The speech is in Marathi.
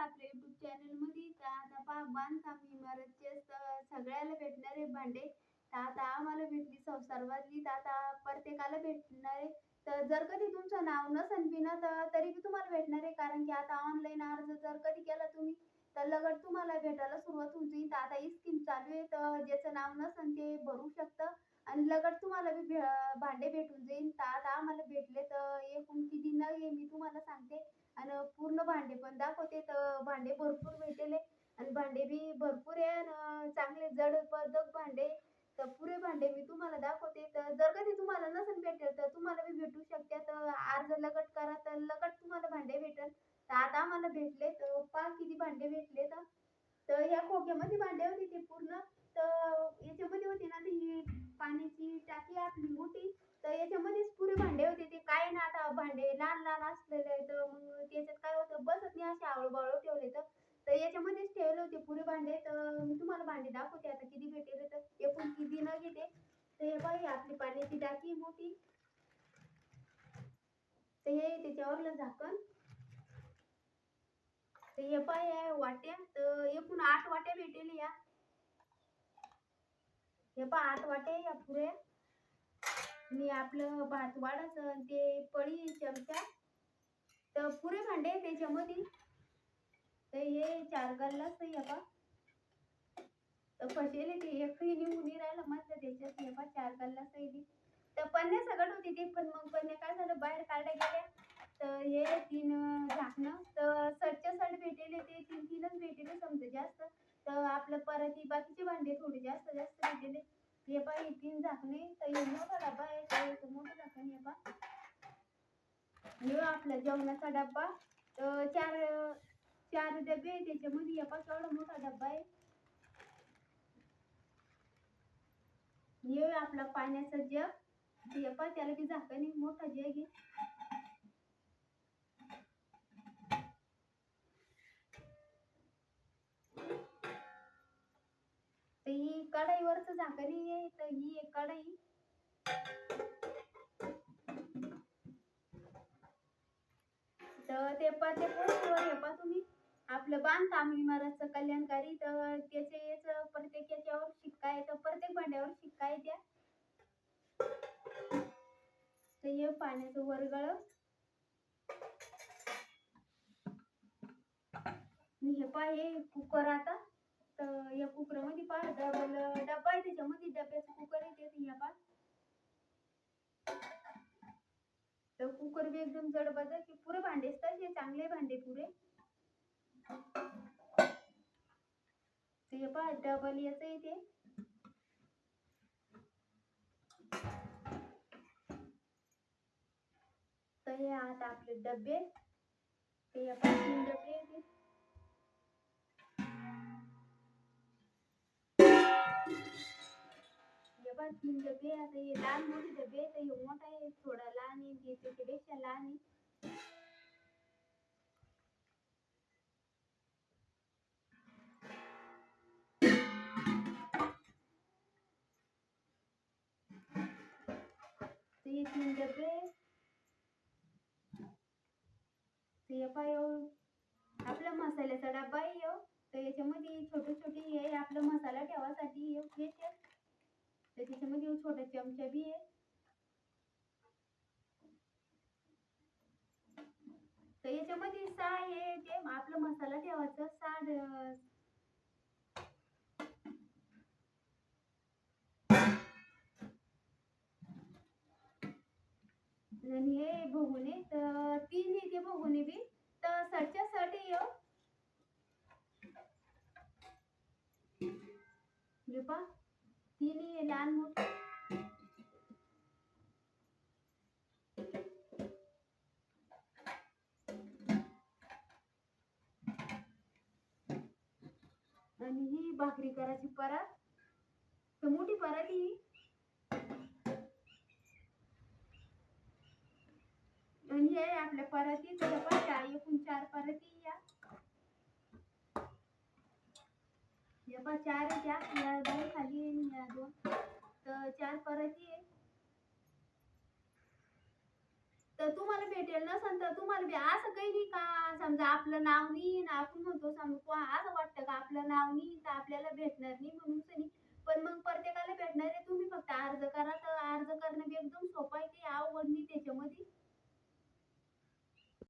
आपल्या युट्यूब चॅनलमध्ये आता पहा बांधकाम इमारतचे सगळ्याला भेटणारे भांडे. तर आता आम्हाला भेटली संसारवादली तर आता प्रत्येकाला भेटणार. तर जर कधी तुमचं नाव नसेल बी ना तर तरी बी तुम्हाला भेटणार आहे. कारण की आता ऑनलाईन अर्ज जर कधी केला तुम्ही तर लगट तुम्हाला भेटायला सुरुवात होऊन जाईल. तर आता ही स्कीम चालू आहे तर ज्याचं नाव नसेल ते भरू शकतं. आणि लगट तुम्हाला बी भांडे भेटून जाईल. तर आता आम्हाला भेटले तर एकूण किती न मी तुम्हाला सांगते. आणि पूर्ण भांडे पण दाखवते. तर भांडे भरपूर भेटेले आणि भांडे बी भरपूर आहे आणि चांगले जड पदक भांडे. तर पुरे भांडे मी तुम्हाला दाखवते. तर जर कधी तुम्हाला नसेल भेटेल तर तुम्हाला बी भेटू शकते. तर अर्ज लगट करा तर लगट तुम्हाला भांडे भेटेल. तर आता आम्हाला भेटले तर पहा किती भांडे भेटले तर. तर ह्या खोक्यामध्ये भांडे होते ते पूर्ण. तर याच्यामध्ये होती ना ती ही पाण्याची टाकी आपली मोठी. तर याच्यामध्येच पुरे भांडे होते ते. काय ना आता भांडे लहान लहान असलेले तर मग त्याच्यात काय होतं बसत नाही असे आवळ ठेवले तर. तर याच्यामध्येच ठेवले होते पुरे भांडे. तर मी तुम्हाला भांडे दाखवते आता किती भेटेल तर. एकूण किती न घेते. तर हे बाई आपली पाण्याची टाकी मोठी. तर हे त्याच्यावरलं झाकण. तर हे पाय आहे वाट्या. तर एकूण आठ वाट्या भेटेल या. हे पहा आठ वाट्या या पुऱ्या. आणि आपलं भात वाढायचं ते पळी चमचा. तर पुरे भांडे त्याच्यामध्ये. तर हे चार गल्लाच हे पहा तर फसेले ते एकही निघून राहिला राहिलं मस्त त्याच्यात हे पहा चार गल्लाच नाही तर पन्न्या सगळं होती ते पण मग पन्न्या काय झालं? बाहेर काढल्या गेल्या. तर हे तीन झाकणं. तर सरच्या सड भेटेले ते तीन तीनच भेटेले समजा जास्त. तर आपलं परत बाकीचे भांडे थोडे जास्त जास्त भेटेले. हे पा हे तीन झाकणे. तर हे मोठा डबा आहे मोठं झाकण हे पा हे हो, आपला जेवणाचा डब्बा. तर चार चार डबे त्याच्यामध्ये. हे एवढा मोठा डब्बा आहे. हो, आपला पाण्याचा जग येपा त्याला की झाकणी मोठा जग आहे. तर ही कढाईवरच झाकणी आहे. तर ही एक कढाई. तर ते पा ते पोस्टवर हे पा तुम्ही. आपलं बांधकाम इमारतचं कल्याणकारी तर त्याचे याचं प्रत्येक याच्यावर शिक्का आहे तर प्रत्येक भांड्यावर शिक्का आहे त्या. तर हे पाण्याचं वरगळ. हे पा हे कुकर आता. तर या कुकरामध्ये पा डबल डब्बा आहे त्याच्यामध्ये डब्याचं कुकर आहे ते या पा तर कुकर बी एकदम जड बदल की पुरे भांडे असतात हे चांगले भांडे पुरे. ते पहा डबल याच आहे ते. तर हे आता आपले डबे. ते आपण डबे येते हे तीन डबे आता हे लहान मोठे डबे आहे तर हे मोठा आहे थोडा लहान आहे. ते त्याच्यापेक्षा लहान ते आपला मसाल्याचा डब्बा येऊ तर याच्यामध्ये छोटे छोटे हे आपला मसाला ठेवासाठी हे तर त्याच्यामध्ये छोटा चमचा बी आहे. त्याच्यामध्ये याच्यामध्ये सहा हे आपला मसाला ठेवायचं सहा आणि हे बघुने तर तीन येते बघुने बी. तर सरच्या सड येऊ ह्यो. आणि ही भाकरी करायची परात. तर मोठी परात ही. आणि हे आपल्या पराती. तर पण चार एकूण चार पराती या. या चार आहे या दोन खाली आहे या दोन. तर चार पराती आहे. तर तुम्हाला भेटेल नसन तर तुम्हाला बी असं काही नाही का? समजा आपलं नाव नाही ना आपण म्हणतो समजा असं वाटतं का आपलं नाव नाही तर आपल्याला भेटणार नाही म्हणून नाही पण मग प्रत्येकाला भेटणार आहे तुम्ही फक्त अर्ज करा. तर अर्ज करणं बी एकदम सोपं आहे ते अवघड नाही त्याच्यामध्ये.